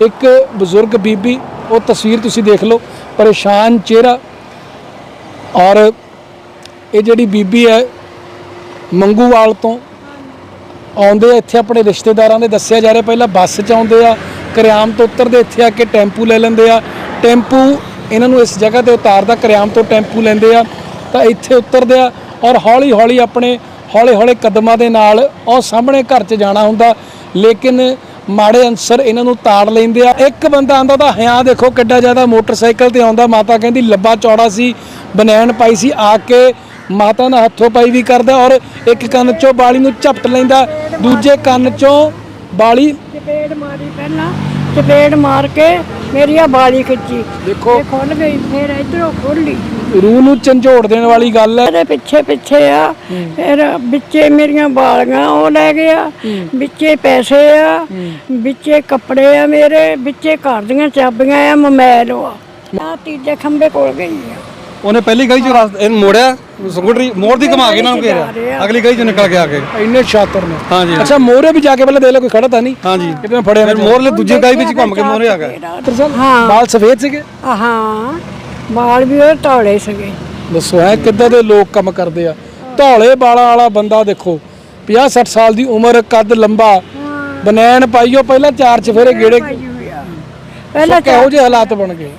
ਇੱਕ ਬਜ਼ੁਰਗ ਬੀਬੀ, ਉਹ ਤਸਵੀਰ ਤੁਸੀਂ ਦੇਖ ਲਓ, ਪਰੇਸ਼ਾਨ ਚਿਹਰਾ। ਔਰ ਇਹ ਜਿਹੜੀ ਬੀਬੀ ਹੈ, ਮੰਗੂਵਾਲ ਤੋਂ ਆਉਂਦੇ ਆ ਇੱਥੇ ਆਪਣੇ ਰਿਸ਼ਤੇਦਾਰਾਂ ਦੇ, ਦੱਸਿਆ ਜਾ ਰਿਹਾ ਪਹਿਲਾਂ ਬੱਸ 'ਚ ਆਉਂਦੇ ਆ, ਕਰਿਆਮ ਤੋਂ ਉਤਰਦੇ, ਇੱਥੇ ਆ ਕੇ ਟੈਂਪੂ ਲੈ ਲੈਂਦੇ ਆ। ਟੈਂਪੂ ਇਹਨਾਂ ਨੂੰ ਇਸ ਜਗ੍ਹਾ ਤੇ ਉਤਾਰਦਾ, ਕਰਿਆਮ ਤੋਂ ਟੈਂਪੂ ਲੈਂਦੇ ਆ, ਤਾਂ ਇੱਥੇ ਉਤਰਦੇ ਆ। ਔਰ ਹੌਲੀ ਹੌਲੀ ਆਪਣੇ ਹੌਲੇ ਹੌਲੇ ਕਦਮਾਂ ਦੇ ਨਾਲ ਉਹ ਸਾਹਮਣੇ ਘਰ 'ਚ ਜਾਣਾ ਹੁੰਦਾ, ਲੇਕਿਨ ਮਾੜੇ ਅਨਸਰ ਇਹਨਾਂ ਨੂੰ ਤਾੜ ਲੈਂਦੇ ਆ। ਇੱਕ ਬੰਦਾ ਆਂਦਾ ਤਾਂ ਹਿਆਂ ਦੇਖੋ ਕਿੱਡਾ ਜ਼ਿਆਦਾ ਮੋਟਰਸਾਈਕਲ ਤੇ ਆਉਂਦਾ। ਮਾਤਾ ਕਹਿੰਦੀ, ਲੱਭਾ ਚੌੜਾ ਸੀ, ਬਨੈਣ ਪਾਈ ਸੀ, ਆ ਕੇ ਮਾਤਾ ਨਾਲ ਹੱਥੋਂ ਪਾਈ ਵੀ ਕਰਦਾ ਔਰ ਇੱਕ ਕੰਨ ਚੋਂ ਬਾਲੀ ਨੂੰ ਝਪਟ ਲੈਂਦਾ। ਦੂਜੇ ਕੰਨ ਚੋਂ ਬਾਲੀ ਚਪੇੜ ਮਾਰੀ ਪਹਿਲਾਂ। ਚਪੇੜ ਮਾਰ ਕੇ ਮੇਰੀ ਆ ਬਾਲੀ ਖਿੱਚੀ। ਦੇਖੋ। ਇਹ ਖੁੱਲ ਗਈ ਫਿਰ ਇਧਰੋਂ ਖੁੱਲੀ ਰੂਹ ਨੂੰ ਝੰਜੋੜ ਦੇਣ ਵਾਲੀ ਗੱਲ ਹੈ। ਇਹਦੇ ਪਿੱਛੇ ਪਿੱਛੇ ਆ ਫਿਰ ਵਿੱਚੇ ਮੇਰੀਆਂ ਬਾਲੀਆਂ ਉਹ ਲੈ ਗਿਆ ਵਿੱਚੇ ਪੈਸੇ ਆ ਵਿੱਚੇ ਕੱਪੜੇ ਆ ਮੇਰੇ ਵਿੱਚੇ ਘਰ ਦੀਆਂ ਚਾਬੀਆਂ ਆ ਮੋਬਾਈਲ ਆ। ਆ ਤੀਜੇ ਖੰਬੇ ਕੋਲ ਗਈ ਆ। ਉਹਨੇ ਪਹਿਲੀ ਗਲੀ ਚੋਂ ਇਹਨੂੰ ਮੋੜਿਆ? ਸਕੂਟਰੀ ਮੋੜ ਦੀ ਘੁਮਾ ਕੇ ਇਹਨਾਂ ਨੂੰ ਘੇਰਿਆ। ਅਗਲੀ ਗਲੀ ਚੋਂ ਨਿਕਲ ਕੇ ਆ ਕੇ। ਇੰਨੇ ਸ਼ਾਤਰ ਨੇ। ਹਾਂਜੀ। ਅੱਛਾ ਮੋਰੇ ਵੀ ਜਾ ਕੇ ਪਹਿਲਾਂ ਦੇਖ ਲੈ ਕੋਈ ਖੜਾ ਤਾਂ ਨਹੀਂ? ਹਾਂਜੀ। ਕਿਤੇ ਫੜਿਆ ਫਿਰ ਨਾ ਮੋਰਲੇ ਦੂਜੀ ਗਲੀ ਵਿੱਚ ਘੁੰਮ ਕੇ ਮੋਰੇ ਆ ਸਾਹਿਬ ਹਾਂ। ਬਾਲ ਸਫੇਦ ਸੀਗੇ? ਆ ਹਾਂ। ਬਾਲ ਵੀ ਉਹ ਧੌਲੇ ਸੀਗੇ। ਦੱਸੋ ਐ ਕਿੱਦਾਂ ਦੇ ਲੋਕ ਕੰਮ ਕਰਦੇ ਆ? ਧੌਲੇ ਬਾਲਾਂ ਵਾਲਾ ਬੰਦਾ ਦੇਖੋ 50 60 ਸਾਲ ਦੀ ਉਮਰ ਕੱਦ ਲੰਬਾ। ਬਨੈਣ ਪਾਈਓ ਪਹਿਲਾਂ ਚਾਰ ਚਫੇਰੇ ਗੇੜੇ ਪਹਿਲਾਂ ਕਿਹੋ ਜਿਹੇ ਹਾਲਾਤ ਬਣ ਗਏ?